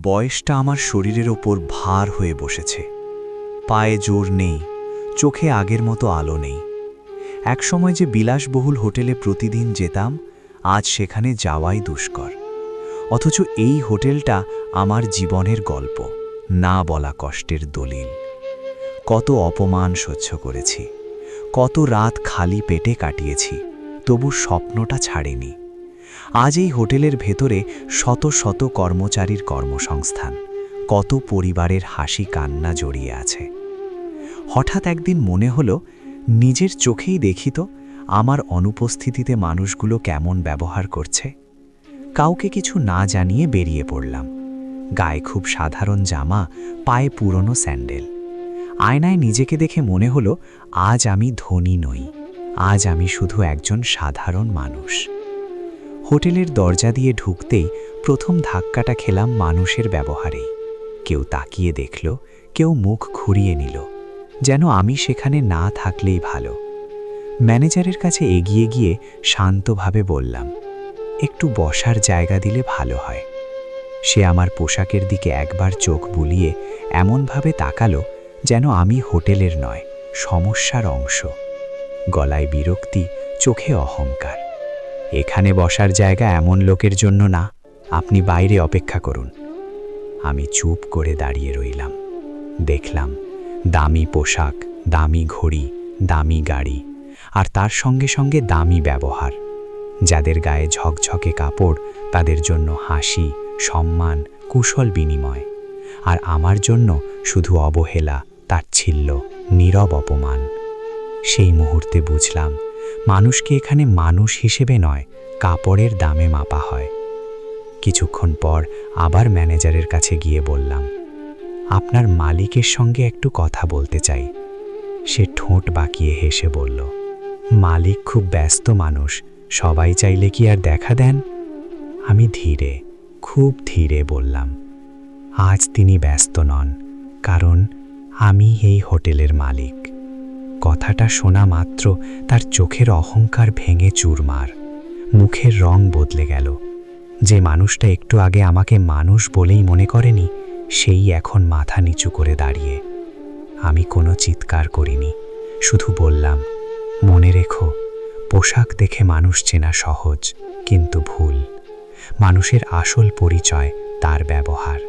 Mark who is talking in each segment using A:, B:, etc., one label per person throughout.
A: বয়সটা আমার শরীরের ওপর ভার হয়ে বসেছে। পায়ে জোর নেই, চোখে আগের মতো আলো নেই। একসময় যে বিলাসবহুল হোটেলে প্রতিদিন যেতাম, আজ সেখানে যাওয়াই দুষ্কর। অথচ এই হোটেলটা আমার জীবনের গল্প, না বলা কষ্টের দলিল। কত অপমান সহ্য করেছি, কত রাত খালি পেটে কাটিয়েছি, তবু স্বপ্নটা ছাড়েনি। আজ এই হোটেলের ভেতরে শত শত কর্মচারীর কর্মসংস্থান। কত পরিবারের হাসি কান্না জড়িয়ে আছে। হঠাৎ একদিন মনে হলো, নিজের চোখেই দেখি তো আমার অনুপস্থিতিতে মানুষগুলো কেমন ব্যবহার করছে। কাউকে কিছু না জানিয়ে বেরিয়ে পড়লাম। গায়ে খুব সাধারণ জামা, পায়ে পুরনো স্যান্ডেল। আয়নায় নিজেকে দেখে মনে হলো, আজ আমি ধনী নই। আজ আমি শুধু একজন সাধারণ মানুষ। হোটেলের দরজা দিয়ে ঢুকতেই প্রথম ধাক্কাটা খেলাম মানুষের ব্যবহারেই কেউ তাকিয়ে দেখল, কেউ মুখ ঘুরিয়ে নিল, যেন আমি সেখানে না থাকলেই ভালো। ম্যানেজারের কাছে এগিয়ে গিয়ে শান্তভাবে বললাম, একটু বসার জায়গা দিলে ভালো হয়। সে আমার পোশাকের দিকে একবার চোখ বুলিয়ে এমনভাবে তাকালো যেন আমি হোটেলের নয়, সমস্যার অংশ। গলায় বিরক্তি, চোখে অহংকার। এখানে বসার জায়গা এমন লোকের জন্য না। আপনি বাইরে অপেক্ষা করুন। আমি চুপ করে দাঁড়িয়ে রইলাম। দেখলাম, দামি পোশাক, দামি ঘড়ি, দামি গাড়ি, আর তার সঙ্গে সঙ্গে দামি ব্যবহার। যাদের গায়ে ঝকঝকে কাপড়, তাদের জন্য হাসি, সম্মান, কুশল বিনিময়। আর আমার জন্য শুধু অবহেলা, তাচ্ছিল্য, নীরব অপমান। সেই মুহূর্তে বুঝলাম মানুষকে এখানে মানুষ হিসেবে নয়, কাপড়ের দামে মাপা হয়। কিছুক্ষণ পর আবার ম্যানেজারের কাছে গিয়ে বললাম, আপনার মালিকের সঙ্গে একটু কথা বলতে চাই। সে ঠোঁট বাঁকিয়ে হেসে বলল, মালিক খুব ব্যস্ত মানুষ, সবাই চাইলে কি আর দেখা দেন? আমি ধীরে, খুব ধীরে বললাম, আজ তিনি ব্যস্ত নন, কারণ আমি এই হোটেলের মালিক। কথাটা শোনা মাত্র তার চোখের অহংকার ভেঙে চুরমার। মুখের রং বদলে গেল। যে মানুষটা একটু আগে আমাকে মানুষ বলেই মনে করেনি, সেই এখন মাথা নিচু করে দাঁড়িয়ে। আমি কোনো চিৎকার করিনি, শুধু বললাম, মনে রেখো, পোশাক দেখে মানুষ চেনা সহজ, কিন্তু ভুল। মানুষের আসল পরিচয় তার ব্যবহার।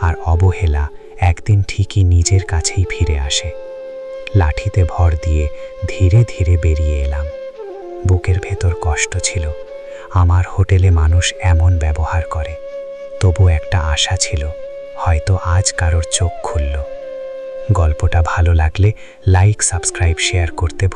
A: আর অবহেলা একদিন ঠিকই নিজের কাছেই ফিরে আসে। লাঠিতে ভর দিয়ে ধীরে ধীরে বেরিয়ে এলাম। বুকের ভেতর কষ্ট ছিল। আমার হোটেলে মানুষ এমন ব্যবহার করে। তবু একটা আশা ছিল, হয়তো আজ কারোর চোখ খুলল। গল্পটা ভালো লাগলে লাইক, সাবস্ক্রাইব, শেয়ার করতে